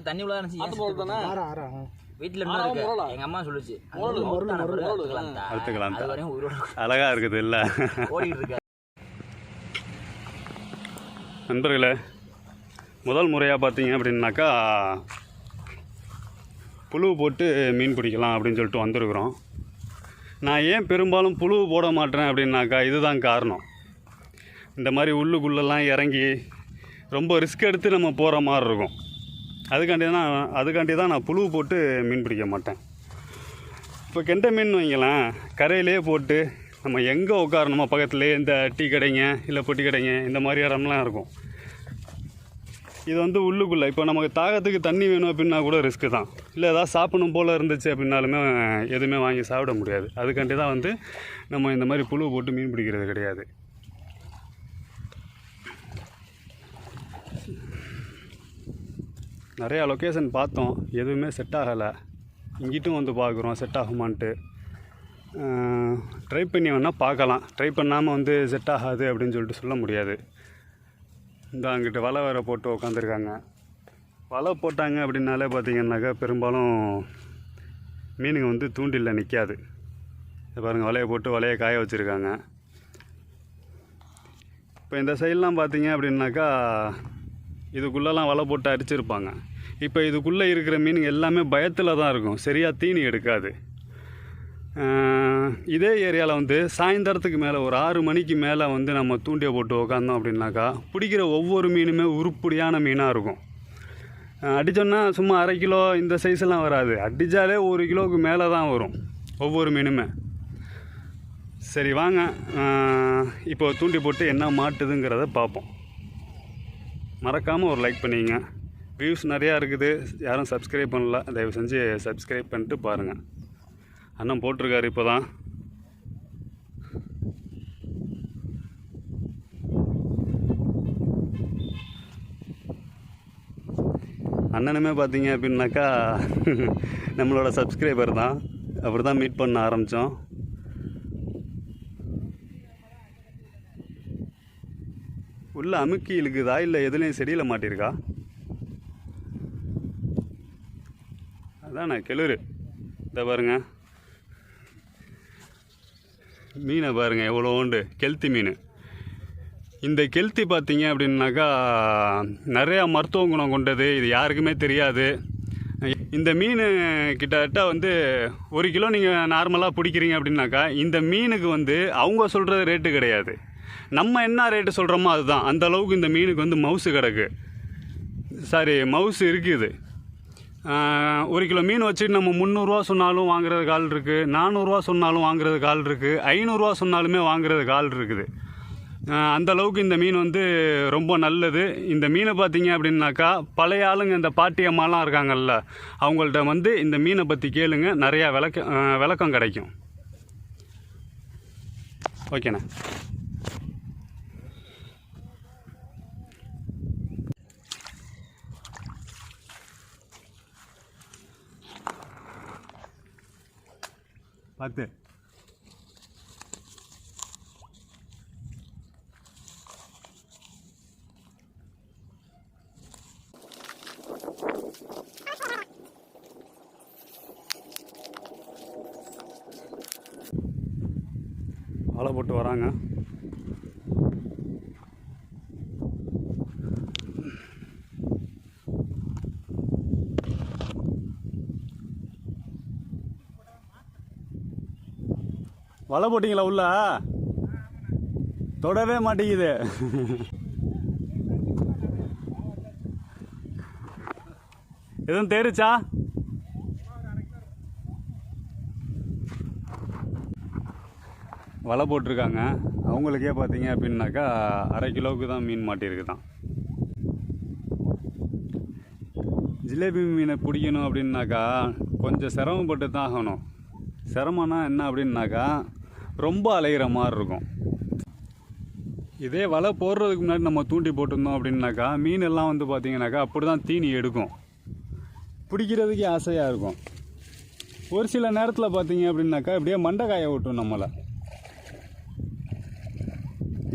தண்ணி உள்ள. வீட்டுல இருந்து? எங்க அம்மா சொல்லுச்சு. உயிரோட அழகா இருக்குது இல்ல நண்பர்களே முதல் முறையாக பார்த்தீங்க அப்படின்னாக்கா புழு போட்டு மீன் பிடிக்கலாம் அப்படின்னு சொல்லிட்டு வந்திருக்கிறோம். நான் ஏன் பெரும்பாலும் புழு போட மாட்டேன் அப்படின்னாக்கா இதுதான் காரணம். இந்த மாதிரி உள்ளுக்குள்ளெல்லாம் இறங்கி ரொம்ப ரிஸ்க் எடுத்து நம்ம போகிற மாதிரி இருக்கும். அதுக்காண்டி தான் அதுக்காண்டி தான் நான் புழு போட்டு மீன் பிடிக்க மாட்டேன். இப்போ கெண்டை மீன் வைங்களேன் கரையிலே போட்டு நம்ம எங்கே உட்காரணுமோ பக்கத்துலேயே இந்த டீ கடைங்க இல்லை பொட்டி கடைங்க இந்த மாதிரி இடம்லாம் இருக்கும். இது வந்து உள்ளுக்குள்ளே இப்போ நமக்கு தாகத்துக்கு தண்ணி வேணும் அப்படின்னா கூட ரிஸ்க்கு தான். இல்லை ஏதாவது சாப்பிடணும் போல் இருந்துச்சு அப்படின்னாலுமே எதுவுமே வாங்கி சாப்பிட முடியாது. அதுக்காண்டி தான் வந்து நம்ம இந்த மாதிரி புழு போட்டு மீன் பிடிக்கிறது கிடையாது. நிறையா லொக்கேஷன் பார்த்தோம். எதுவுமே செட் ஆகலை. இங்கிட்டும் வந்து பார்க்குறோம் செட் ஆகுமான்ட்டு. ட்ரை பண்ணி வேணால் பார்க்கலாம். ட்ரை பண்ணாமல் வந்து செட் ஆகாது அப்படின்னு சொல்லிட்டு சொல்ல முடியாது. இந்த அங்கிட்ட வலை வேற போட்டு உக்காந்துருக்காங்க. வலை போட்டாங்க அப்படின்னாலே பார்த்தீங்கன்னாக்கா பெரும்பாலும் மீனுங்க வந்து தூண்டிலில் நிற்காது பாருங்கள் வலையை போட்டு வலையை காய வச்சுருக்காங்க. இப்போ இந்த சைட்லாம் பார்த்தீங்க அப்படின்னாக்கா இதுக்குள்ளெல்லாம் வலை போட்டு அடிச்சிருப்பாங்க. இப்போ இதுக்குள்ளே இருக்கிற மீன் எல்லாமே பயத்தில் தான் இருக்கும். சரியாக தீனி எடுக்காது. இதே ஏரியாவில் வந்து சாயந்தரத்துக்கு மேலே ஒரு ஆறு மணிக்கு மேலே வந்து நம்ம தூண்டியை போட்டு உக்காந்தோம் அப்படின்னாக்கா பிடிக்கிற ஒவ்வொரு மீனுமே உருப்படியான மீனாக இருக்கும். அடித்தோன்னா அடிச்சோன்னா சும்மா அரை கிலோ இந்த சைஸ்லாம் வராது. அடித்தாலே ஒரு கிலோவுக்கு மேலே தான் வரும் ஒவ்வொரு மீனுமே. சரி வாங்க. இப்போ தூண்டி போட்டு என்ன மாட்டுதுங்கிறத பார்ப்போம். மறக்காமல் ஒரு லைக் பண்ணிங்க. வியூஸ் நிறையா இருக்குது. யாரும் சப்ஸ்கிரைப் பண்ணல. தயவு செஞ்சு சப்ஸ்கிரைப் பண்ணிட்டு பாருங்கள் அண்ணன் போட்டிருக்காரு இப்போ தான் அண்ணனுமே பார்த்தீங்க அப்படின்னாக்கா நம்மளோட சப்ஸ்கிரைபர் தான். அப்படி தான் மீட் பண்ண ஆரம்பித்தோம் உள்ள அமுக்கி இழுக்குதா? இல்லை எதுலேயும் செடியில் மாட்டியிருக்கா? அதானே கிளறு. இந்த பாருங்க. மீனை பாருங்கள் எவ்வளோ உண்டு. கெல்த்தி மீன். இந்த கெல்த்தி பார்த்தீங்க அப்படின்னாக்கா நிறையா மருத்துவ குணம் கொண்டது. இது யாருக்குமே தெரியாது. இந்த மீன் கிட்டத்தட்ட வந்து ஒரு கிலோ நீங்கள் நார்மலாக பிடிக்கிறீங்க அப்படின்னாக்கா இந்த மீனுக்கு வந்து அவங்க சொல்கிறது ரேட்டு கிடையாது. நம்ம என்ன ரேட்டு சொல்கிறோமோ அதுதான். அந்த அளவுக்கு இந்த மீனுக்கு வந்து மவுசு கிடக்கு. சாரி மவுசு இருக்குது. ஒரு கிலோ மீன் வச்சுட்டு நம்ம முந்நூறுரூவா சொன்னாலும் வாங்குறது கால் இருக்குது நானூறுரூவா சொன்னாலும் வாங்குறது கால் இருக்குது ஐநூறுரூவா சொன்னாலுமே வாங்குறது கால் இருக்குது. அந்த அளவுக்கு இந்த மீன் வந்து ரொம்ப நல்லது. இந்த மீனை பார்த்தீங்க அப்படின்னாக்கா பழைய ஆளுங்க இந்த பாட்டி அம்மாலாம் இருக்காங்கல்ல அவங்கள்ட்ட வந்து இந்த மீனை பற்றி கேளுங்க. நிறையா விளக்க விளக்கம் கிடைக்கும். ஓகேண்ணா. பத்து வலை போட்டு வராங்க. வலை போட்டிங்களா உள்ள? தொடவே மாட்டேங்குது. எதுவும் தேருச்சா? வலை போட்டிருக்காங்க. அவங்களுக்கே பார்த்தீங்க அப்படின்னாக்கா அரை கிலோவுக்கு தான் மீன் மாட்டியிருக்கு தான் ஜிலேபி மீனை பிடிக்கணும் அப்படின்னாக்கா கொஞ்சம் சிரமப்பட்டு தான் ஆகணும். சிரமம்னா என்ன அப்படின்னாக்கா ரொம்ப அலைகிற மாதிரி இருக்கும். இதே வலை போடுறதுக்கு முன்னாடி நம்ம தூண்டி போட்டிருந்தோம் அப்படின்னாக்கா மீன் எல்லாம் வந்து பார்த்திங்கனாக்கா அப்படி தான் தீனி எடுக்கும். பிடிக்கிறதுக்கே ஆசையாக இருக்கும். ஒரு சில நேரத்தில் பார்த்தீங்க அப்படின்னாக்கா இப்படியே மண்டைக்காய விட்டும் நம்மளை.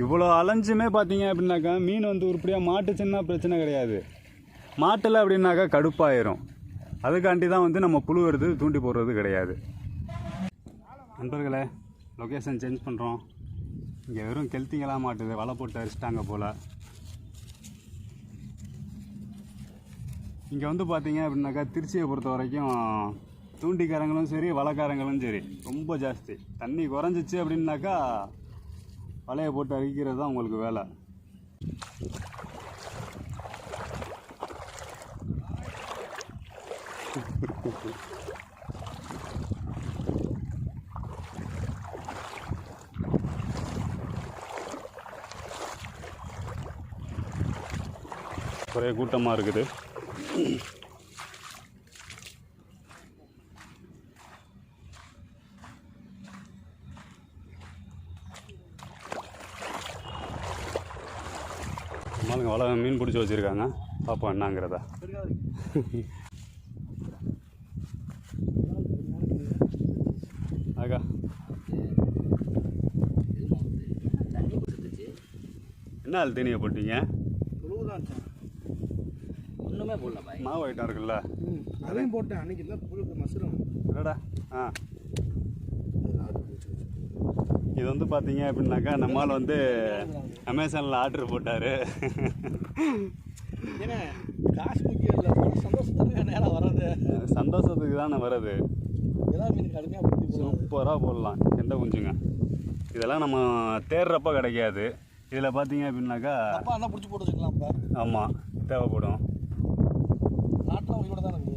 இவ்வளோ அலைஞ்சுமே பார்த்தீங்க அப்படின்னாக்கா மீன் வந்து உருப்படியாக மாட்டுச்சுன்னா பிரச்சனை கிடையாது. மாட்டில் அப்படின்னாக்கா கடுப்பாயிரும். அதுக்காண்டி தான் வந்து நம்ம புழு தூண்டி போடுறது கிடையாது. நண்பர்களே லொக்கேஷன் சேஞ்ச் பண்ணுறோம் இங்கே வெறும் கெல்த்திங்களாக மாட்டுது. வலை போட்டு அரிச்சிட்டாங்க போல். இங்கே வந்து பார்த்தீங்க அப்படின்னாக்கா திருச்சியை பொறுத்த வரைக்கும் தூண்டிக்காரங்களும் சரி வலைக்காரங்களும் சரி ரொம்ப ஜாஸ்தி. தண்ணி குறைஞ்சிச்சு அப்படின்னாக்கா வலையை போட்டு அரிக்கிறது தான் உங்களுக்கு வேலை. ஒரே கூட்டமாக இருக்குது. நம்மளுங்க வலை மீன் பிடிச்சி வச்சுருக்காங்க. பார்ப்போம் என்னங்கிறதா. ஆகா என்ன ஆள் தீனியை போட்டீங்க? ஒன்றுமே போடல பாய். மாவு ஐட்டம் இருக்குல்ல? அதையும் போட்டேன். அன்னைக்கு இல்லை புழுக்கு மசுரம் இல்லடா ஆ. இது வந்து பார்த்தீங்க அப்படின்னாக்கா நம்மால் வந்து அமேசானில் ஆர்டர் போட்டார். ஏன்னா காசு முக்கியம் இல்லை. சந்தோஷத்துக்கு நேரம் வராது. சந்தோஷத்துக்கு தானே வருது சூப்பராக போடலாம். கெண்டை குஞ்சுங்க? இதெல்லாம் நம்ம தேடுறப்ப கிடைக்காது. இதில் பார்த்தீங்க அப்படின்னாக்கா பிடிச்சி போட்டு வச்சுக்கலாம் இப்போ ஆமாம் தேவைப்படும். நாட்டில் உயிரோட தான் இருக்குது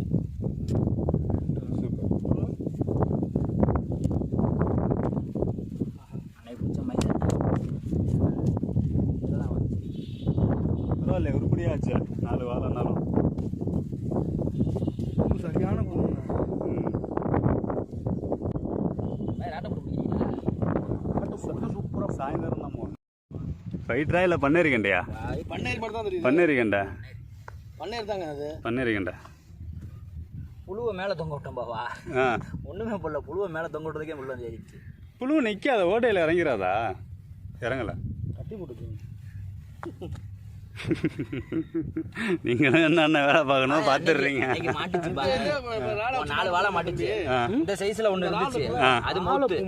பரவாயில்ல உருப்படியாச்சு நாலு வாழைனாலும் சரியான புழு ம் பாய் நாட்டை போட்டு பிடிக்கிறீங்களா சூப்பராக சாயந்தரம் தான் போகணும் ஃபைட்ரா இல்லை பன்னேரிக்கண்டையா பாய் பண்ணையர் தாங்க அது. பன்னேரிக்கண்டை புழுவை மேலே தொங்க விட்டோம் பாவா. ஆ. ஒன்றுமே போடல புழுவை மேலே தொங்க விட்டதுக்கே முள்ள வந்து ஏறிடுச்சு. புழு நிற்காத ஓட்டையில் இறங்கிறாதா இறங்கலை. கட்டி போட்டுருக்கு நீங்களும் என்னென்ன வேலை பார்க்கணும்? பார்த்துடுறீங்க. மாட்டுச்சு பாய் ஒரு நாலு வாழை மாட்டுச்சு. இந்த சைஸ்ல ஒண்ணு இருந்துச்சு. அது மூத்து.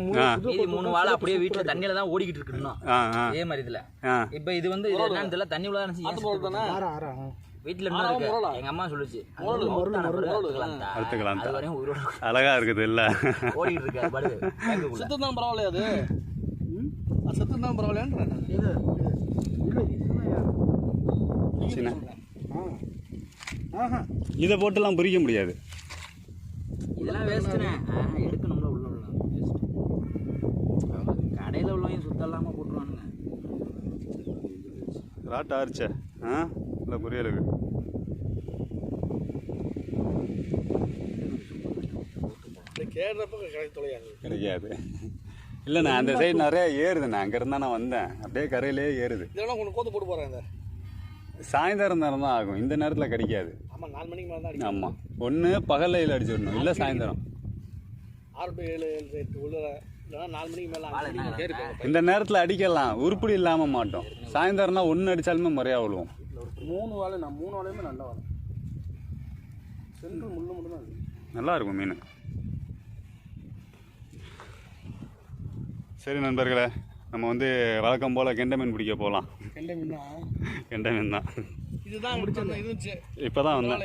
மீதி மூணு வாழை அப்படியே வீட்டுல தண்ணியில தான் ஓடிக்கிட்டு இருக்கு இன்னும். ஆ ஆ. அதே மாதிரி இதுல. ஆ. இப்ப இது வந்து இது என்னன்னு தெரியல தண்ணி உள்ள நினைச்சு ஆறா ஆறா. வீட்டுல இன்னும் இருக்கு எங்க அம்மா சொல்லுச்சு. எடுத்துக்கலாம் அது வரையும் உயிரோட அழகா இருக்குது இல்லை. ஓடிட்டு இருக்கு தான் பரவாயில்லையா அது? அது செத்து தான் பரவாயில்லையான்றேன் இது போட்டுலாம் பிரிக்க முடியாது. இதெல்லாம் வேஸ்ட்டுண்ணே. எடுக்கணும்ல உள்ள உள்ள. கடையில உள்ளவங்க சுத்தம் இல்லாம போட்டுருவானுங்க. ராட்டை ஆரிச்ச ஆ? இந்த தொலையாது. கிடைக்காது. இல்லைண்ணே அந்த சைடு நிறைய ஏறுதுண்ணே அங்கே இருந்தால் நான் வந்தேன். அப்படியே கரையிலே ஏறுது. இதெல்லாம் கொஞ்சம் கோத்து போட்டு போகிறேன் இந்த சாயந்தரம் நேரம் தான் ஆகும். இந்த நேரத்தில் கிடைக்காது. ஆமாம் நாலு மணிக்கு மேலே தான் ஆமாம் ஒன்று பகலில் அடிச்சிடணும் இல்லை சாயந்தரம். ஆறு டு ஏழு ஏழு எட்டு உள்ள இல்லைன்னா நாலு மணிக்கு மேலே இந்த நேரத்தில் அடிக்கலாம். உருப்படி இல்லாமல் மாட்டோம். சாயந்தரம்னா ஒன்று அடித்தாலுமே முறையாக விழுவோம். மூணு வாழை நான் மூணு வாழையுமே நல்ல வாழை சென்ட்ரல் முள்ளு மட்டும் தான் இருக்கு. நல்லா இருக்கும் மீன். சரி நண்பர்களே நம்ம வந்து வழக்கம் போல் கெண்டை மீன் பிடிக்க போகலாம் கெண்டை மீன்? தான் கெண்டை மீன் தான். இதுதான் இப்போ தான் வந்தேன்.